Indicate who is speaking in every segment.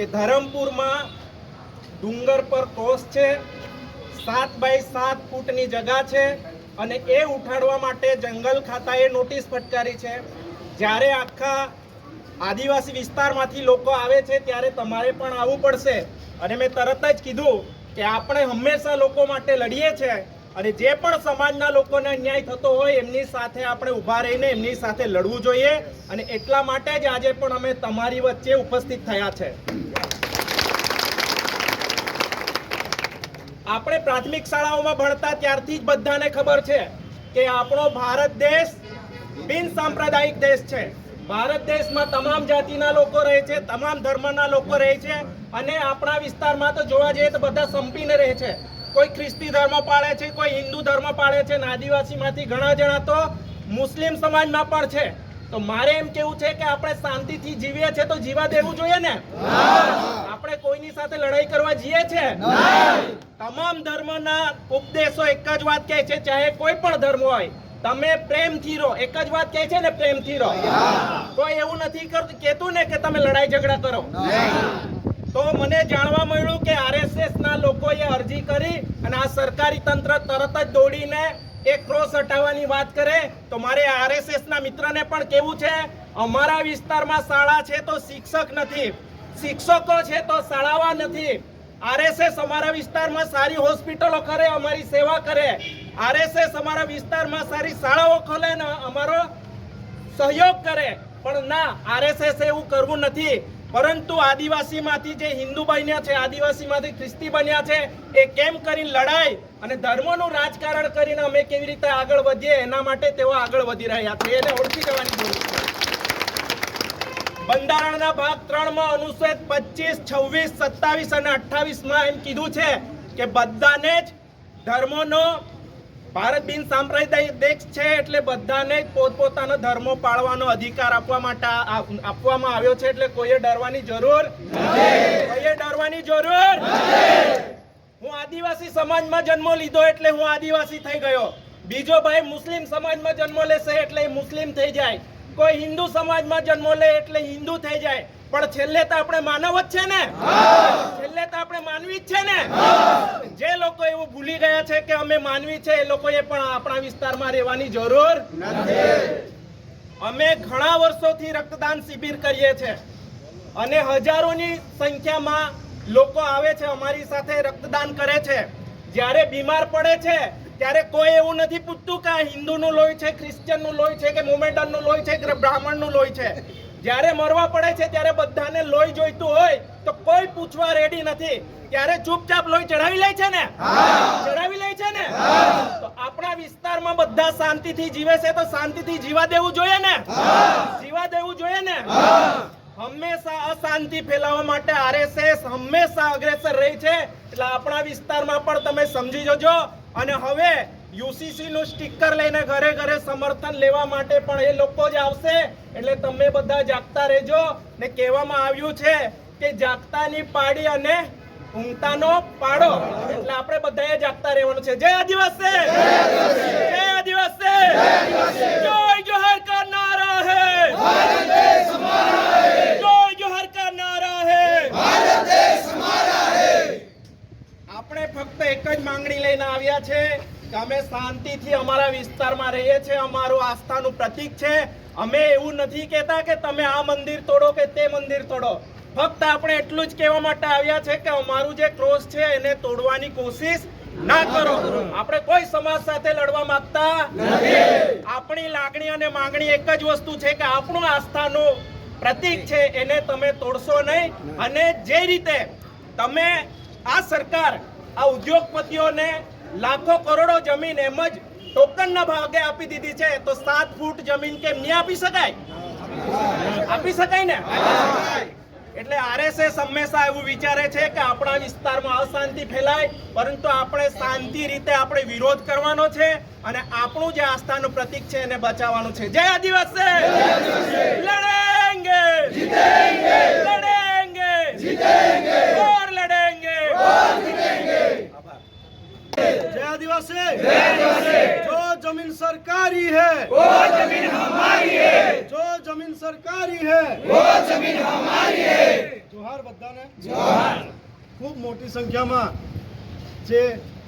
Speaker 1: કે ધરમપુરમાં ડુંગર પર કોસ છે, સાત બાય સાત ફૂટની જગા છે અને એ ઉઠાડવા માટે જંગલ ખાતાએ નોટિસ ફટકારી છે. જ્યારે આખા આદિવાસી વિસ્તારમાંથી લોકો આવે છે, ત્યારે તમારે પણ આવવું પડશે. અને મેં તરત જ કીધું કે આપણે હંમેશા લોકો માટે લડીએ છીએ. અને જે પણ સમાજના લોકોને અન્યાય થતો હોય, એમની સાથે આપણે ઊભા રહીને એમની સાથે લડવું જોઈએ. અને એટલા માટે જ આજે પણ અમે તમારી વચ્ચે ઉપસ્થિત થયા છે. આપણે પ્રાથમિક શાળાઓમાં ભણતા ત્યારથી જ બધાને ખબર છે કે આપણો ભારત દેશ બિન સાંપ્રદાયિક દેશ છે. ભારત દેશમાં તમામ જાતિના લોકો રહે છે, તમામ ધર્મના લોકો રહે છે. અને આપણા વિસ્તારમાં તો જોવા જઈએ તો બધા સંપીને રહે છે. કોઈ ખ્રિસ્તી ધર્મ પાળે છે, કોઈ હિન્દુ ધર્મ પાળે છે અને આદિવાસીમાંથી ઘણા જણા તો મુસ્લિમ સમાજમાં પણ છે. તો મારે એમ કેવું છે કે આપણે શાંતિથી જીવીએ છે તો જીવા દેવું જોઈએ ને? આપણે કોઈની સાથે લડાઈ કરવા જઈએ છે? તમામ ધર્મના ઉપદેશો એક જ વાત કહે છે, ચાહે કોઈ પણ ધર્મ હોય, તમે પ્રેમથી રહો. એક જ વાત કહે છે ને, પ્રેમથી રહો. કોઈ એવું નથી કરતું કેતું ને કે તમે લડાઈ ઝઘડા કરો? તો મને જાણવા મળ્યું કે આરએસએસ ના લોકોએ અરજી કરી અને આ સરકારી તંત્ર તરત જ દોડીને એક ક્રોસ હટાવવાની વાત કરે. તો મારે આરએસએસ ના મિત્રને પણ કેવું છે? અમારા વિસ્તારમાં શાળા છે તો શિક્ષક નથી. શિક્ષકો છે તો શાળાવા નથી. આરએસએસ અમારા વિસ્તારમાં સારી હોસ્પિટલો કરે, અમારી સેવા કરે. આરએસએસ અમારા વિસ્તારમાં સારી શાળાઓ ખોલે ને અમારો સહયોગ કરે. પણ ના આરએસએસ એવું કરવું નથી. પરંતુ આદિવાસીમાંથી જે હિન્દુ બન્યા છે, આદિવાસીમાંથી ખ્રિસ્તી બન્યા છે, એ કેમ કરીને લડાઈ અને ધર્મનું રાજકારણ કરીને અમે કેવી રીતે આગળ વધીએ, એના માટે તેઓ આગળ વધી રહ્યા છે. એને ઓળખી જવાની જરૂર છે. બંધારણના ભાગ ત્રણમાં અનુચ્છેદ પચીસ, છવ્વીસ, સત્તાવીસ અને અઠ્ઠાવીસમાં એમ કીધું છે કે બધાને જ ધર્મોનો ભારત બિન સાંપ્રદાયિક દેશ છે એટલે બધાને પોતપોતાનો ધર્મો પાળવાનો અધિકાર આપવા માટે આપવામાં આવ્યો છે એટલે કોઈએ ડરવાની જરૂર કોઈએ ડરવાની જરૂર હું આદિવાસી સમાજમાં જન્મ લીધો એટલે હું આદિવાસી થઈ ગયો. બીજો ભાઈ મુસ્લિમ સમાજમાં જન્મ લેશે એટલે મુસ્લિમ થઈ જાય. કોઈ હિન્દુ સમાજમાં જન્મ લે એટલે હિન્દુ થઈ જાય. પણ છેલ્લે તો આપણે માનવ જ છે ને? છેલ્લે તો આપણે માનવી જ છે ને? જે લોકો એવું ભૂલી ગયા છે કે અમે માનવી છે, એ લોકોએ પણ આપણા વિસ્તારમાં રહેવાની જરૂર અમે ઘણા વર્ષોથી રક્તદાન શિબિર કરીએ છીએ અને હજારોની સંખ્યામાં લોકો આવે છે, અમારી સાથે રક્તદાન કરે છે. જ્યારે બીમાર પડે છે ત્યારે કોઈ એવું નથી પૂછતું કે હિન્દુનું લોહી છે ક્રિશ્ચિયનનું લોહી છે કે મોમેડનનું લોહી છે કે બ્રાહ્મણનું લોહી છે? જ્યારે મરવા પડે છે ત્યારે બધાને લોહી જોઈતું હોય તો કોઈ પૂછવા રેડી નથી. ત્યારે ચૂપચાપ લોહી ચડાવી લે છે ને? ચડાવી લે છે ને? તો આપણા વિસ્તારમાં બધા શાંતિથી જીવે છે તો શાંતિથી જીવા દેવું જોઈએ ને? જીવા દેવું જોઈએ ને? હંમેશા અશાંતિ ફેલાવવા માટે આરએસએસ હંમેશા અગ્રેસર રહી છે. એટલે આપણા વિસ્તારમાં પણ તમે સમજી જજો અને હવે યુસીસી નું સ્ટીકર લઈને ઘરે ઘરે સમર્થન લેવા માટે પણ એ લોકો જ આવશે એટલે તમે બધા જાગતા રહેજો ને કહેવામાં આવ્યું છે કે જાગતાની પાડી અને ઊંઘતાનો પાડો એટલે આપણે બધાએ જાગતા રહેવાનું છે જય આદિવાસી જય આદિવાસી જય જોહર કા નારા હે જય જોહર કા નારા હે આપણે ફક્ત એક જ માંગણી લઈને આવ્યા છે કે અમે શાંતિથી અમારા વિસ્તારમાં રહીએ છીએ, અમારું આસ્થાનું પ્રતીક છે. અમે એવું નથી કહેતા કે તમે આ મંદિર તોડો કે તે મંદિર તોડો. ફક્ત આપણે એટલું જ કહેવા માટે આવ્યા છે કે અમારું જે ક્રોસ છે એને તોડવાની કોશિશ ના કરો. આપણે કોઈ સમાજ સાથે લડવા માંગતા આપણી લાગણી અને માંગણી એક જ વસ્તુ છે કે આપણું આસ્થાનું પ્રતીક છે એને તમે તોડશો નહીં. અને જે રીતે તમે આ સરકાર આ ઉદ્યોગપતિઓને લાખો કરોડો જમીન એમ જ ટોકનના ભાગે આપી દીધી છે. તો સાત ફૂટ જમીન કેમ નહીં આપી શકાય? આપી શકાય ને? એટલે આરએસએસ હંમેશા એવું વિચારે છે કે આપણા વિસ્તારમાં અશાંતિ ફેલાય, પરંતુ આપણે શાંતિ રીતે આપણે વિરોધ કરવાનો છે અને આપણું જે આસ્થાનું પ્રતીક છે એને બચાવવાનું છે. જય આદિવાસી! લડેંગે! લડેંગે! और
Speaker 2: आदिवासी जो जमीन सरकारी है
Speaker 3: वो जमीन हमारी है
Speaker 2: जो जमीन सरकारी હે વો જમીન હમારી હે જોહાર બધાને જોહાર ખૂબ મોટી સંખ્યામાં જે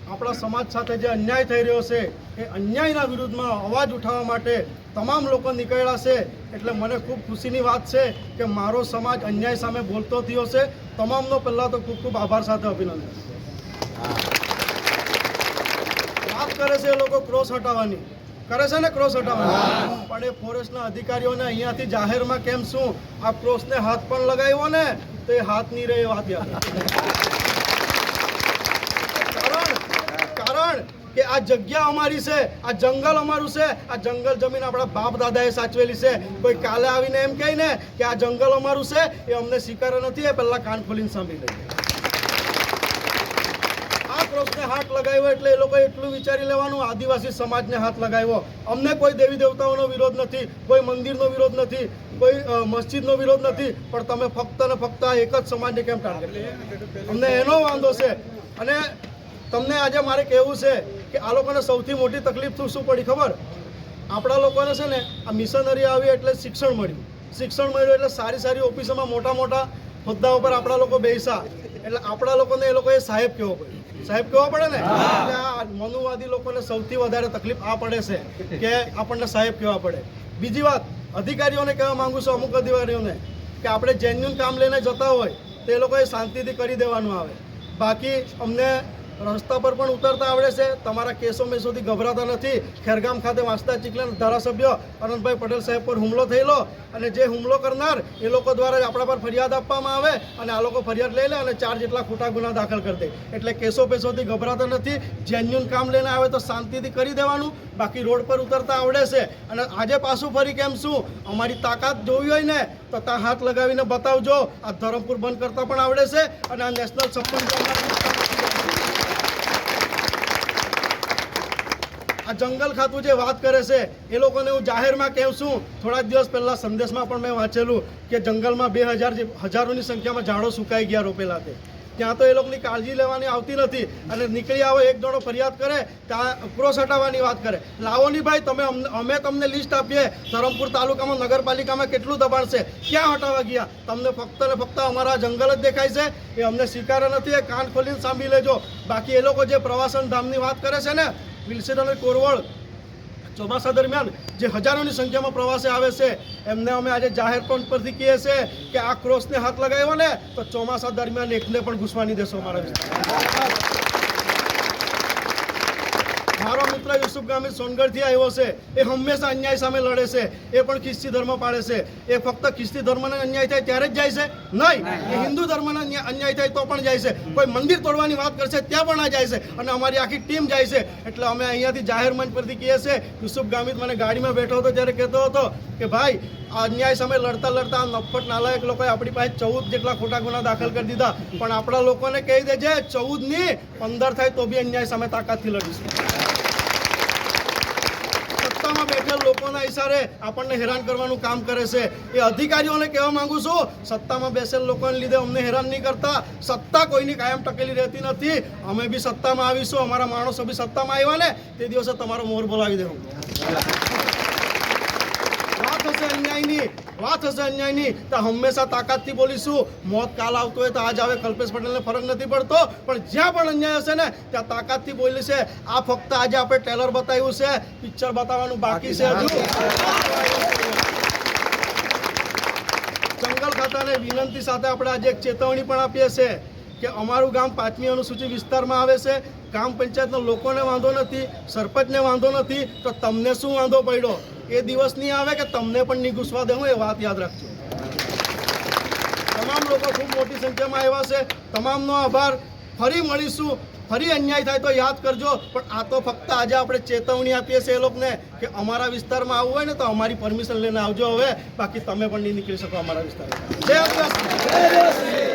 Speaker 2: આપણા સમાજ સાથે જે અન્યાય થઈ રહ્યો છે એ અન્યાયના વિરુદ્ધમાં અવાજ ઉઠાવવા માટે તમામ લોકો નીકળ્યા છે એટલે મને ખૂબ ખુશીની વાત છે કે મારો સમાજ અન્યાય સામે બોલતો થયો છે તમામનો પહેલાં તો ખૂબ ખૂબ આભાર સાથે અભિનંદન વાત કરે છે એ લોકો ક્રોસ હટાવવાની. કરે છે ને ક્રોસ હટાવવાની? પણ એ ફોરેસ્ટના અધિકારીઓને અહીંયાથી જાહેરમાં કેમ શું? આ ક્રોસને હાથ પણ લગાવ્યો ને તો એ હાથ નહીં રહે વાત યાદ કારણ કારણ કે આ જગ્યા અમારી છે આ જંગલ અમારું છે આ જંગલ જમીન આપણા બાપ દાદાએ સાચવેલી છે. કોઈ કાલે આવીને એમ કહે ને કે આ જંગલ અમારું છે એ અમને સ્વીકાર નથી એ પહેલાં કાન ખોલીને સાંભળી લઈએ. ક્રોસને હાથ લગાવ્યો એટલે એ લોકો એટલું વિચારી લેવાનું, આદિવાસી સમાજને હાથ લગાવ્યો. અમને કોઈ દેવી દેવતાઓનો વિરોધ નથી, કોઈ મંદિરનો વિરોધ નથી, કોઈ મસ્જિદનો વિરોધ નથી, પણ તમે ફક્ત ને ફક્ત એક જ સમાજને કેમ ટાર્ગેટ અમને એનો વાંધો છે. અને તમને આજે મારે કહેવું છે કે આ લોકોને સૌથી મોટી તકલીફ શું શું પડી ખબર? આપણા લોકોને છે ને આ મિશનરી આવી એટલે શિક્ષણ મળ્યું. શિક્ષણ મળ્યું એટલે સારી સારી ઓફિસોમાં મોટા મોટા હોદ્દા ઉપર આપણા લોકો બેસા એટલે આપણા લોકોને એ લોકોએ સાહેબ કહેવો પડે સાહેબ કહેવો પડે ને? આ મનુવાદી લોકોને સૌથી વધારે તકલીફ આ પડે છે કે આપણને સાહેબ કેવા પડે. બીજી વાત, અધિકારીઓને કહેવા માંગુ છું, અમુક અધિકારીઓને, કે આપણે જેન્યુન કામ લઈને જતા હોય, તો લોકોએ શાંતિથી કરી દેવાનું આવે. બાકી અમને રસ્તા પર પણ ઉતરતા આવડે છે. તમારા કેસો મેસોથી ગભરાતા નથી. ખેરગામ ખાતે વાંચતા ચીકલાના ધારાસભ્ય અનંતભાઈ પટેલ સાહેબ પર હુમલો થયેલો અને જે હુમલો કરનાર એ લોકો દ્વારા જ આપણા પર ફરિયાદ આપવામાં આવે અને આ લોકો ફરિયાદ લઈ લે અને ચાર જેટલા ખોટા ગુના દાખલ કરી દે. એટલે કેસો પેસોથી ગભરાતા નથી. જેન્યુન કામ લઈને આવે તો શાંતિથી કરી દેવાનું. બાકી રોડ પર ઉતરતા આવડે છે. અને આજે પાછું ફરી કેમ શું? અમારી તાકાત જોવી હોય ને તો ત્યાં હાથ લગાવીને બતાવજો. આ ધરમપુર બંધ કરતા પણ આવડે છે અને આ નેશનલ છપ્પન આ જંગલ ખાતું જે વાત કરે છે, એ લોકોને હું જાહેરમાં કહું છું થોડા દિવસ પહેલાં સંદેશમાં પણ મેં વાંચેલું કે જંગલમાં બે હજાર હજારોની સંખ્યામાં ઝાડો સુકાઈ ગયા રોપેલા તે. ત્યાં તો એ લોકોની કાળજી લેવાની આવતી નથી અને નીકળી આવે એક જણો ફરિયાદ કરે ત્યાં ક્રોસ હટાવવાની વાત કરે. લાવો નહીં ભાઈ, તમે અમે તમને લિસ્ટ આપીએ, ધરમપુર તાલુકામાં, નગરપાલિકામાં કેટલું દબાણ છે, ક્યાં હટાવવા ગયા? તમને ફક્ત ને ફક્ત અમારા જંગલ જ દેખાય છે, એ અમને સ્વીકાર નથી, એ કાન ખોલીને સાંભળી લેજો. બાકી એ લોકો જે પ્રવાસન ધામની વાત કરે છે ને વિલસન અને કોરવળ ચોમાસા દરમિયાન જે હજારોની સંખ્યામાં પ્રવાસે આવે છે, એમને અમે આજે જાહેર પણ પરથી કહીએ છીએ કે આ ક્રોસને હાથ લગાવ્યો ને, તો ચોમાસા દરમિયાન એકને પણ ઘૂસવાની દેશો અમારા વિસ્તારમાં. મારો મિત્ર યુસુફ ગામી સોનગઢથી આવ્યો છે. એ હંમેશા અન્યાય સામે લડે છે. એ પણ ખ્રિસ્તી ધર્મ પાડે છે. એ ફક્ત ખ્રિસ્તી ધર્મને અન્યાય થાય ત્યારે જ જાય છે? નહીં. એ હિન્દુ ધર્મને અન્યા- અન્યાય થાય તો પણ જાય છે. કોઈ મંદિર તોડવાની વાત કરશે ત્યાં પણ આ જાય છે. અને અમારી આખી ટીમ જાય છે. એટલે અમે અહીંયાથી જાહેર મંચ પરથી કહીએ છીએ. યુસુફ ગામિત મને ગાડીમાં બેઠો હતો ત્યારે કહેતો હતો કે, ભાઈ અન્યાય સામે લડતા લડતા નફટ નાલાયક લોકોએ આપણી પાસે ચૌદ જેટલા ખોટા ગુના દાખલ કરી દીધા. પણ આપણા લોકોને કહી દેજે, ચૌદની પંદર થાય તો બી અન્યાય સામે તાકાતથી લડીશું. સત્તામાં બેઠેલ લોકોના ઇશારે આપણને હેરાન કરવાનું કામ કરે છે. એ અધિકારીઓને કહેવા માંગુ છું, સત્તામાં બેસેલ લોકોને લીધે અમને હેરાન નહીં કરતા. સત્તા કોઈની કાયમ ટકેલી રહેતી નથી. અમે બી સત્તામાં આવીશું, અમારા માણસો બી સત્તામાં આવ્યા ને, તે દિવસે તમારો મોર બોલાવી દેવું. વાત હશે અન્યાયની વાત હશે અન્યાયની તો હંમેશા તાકાતથી બોલીશું મોત કાલ આવતો હોય તો આજ આવે કલ્પેશ પટેલને ફરક નથી પડતો પણ જ્યાં પણ અન્યાય હશે ને ત્યાં તાકાતથી બોલી છે આ ફક્ત આજે આપણે ટેલર બતાવ્યું છે પિક્ચર બતાવવાનું બાકી છે હજુ જંગલ ખાતાને વિનંતી સાથે આપણે આજે એક ચેતવણી પણ આપીએ છીએ કે અમારું ગામ પાંચમી અનુસૂચિત વિસ્તારમાં આવે છે. ગ્રામ પંચાયતના લોકોને વાંધો નથી સરપંચને વાંધો નથી તો તમને શું વાંધો પડ્યો? એ દિવસ નહીં આવે કે તમને પણ નહીં ઘૂસવા દઉં એ વાત યાદ રાખજો. તમામ લોકો ખૂબ મોટી સંખ્યામાં આવ્યા છે. તમામનો આભાર. ફરી મળીશું. ફરી અન્યાય થાય તો યાદ કરજો. પણ આ તો ફક્ત આજે આપણે ચેતવણી આપીએ છીએ એ લોકોને કે અમારા વિસ્તારમાં આવવું હોય ને તો અમારી પરમિશન લઈને આવજો હવે. બાકી તમે પણ નહીં નીકળી શકો અમારા વિસ્તારમાં. જય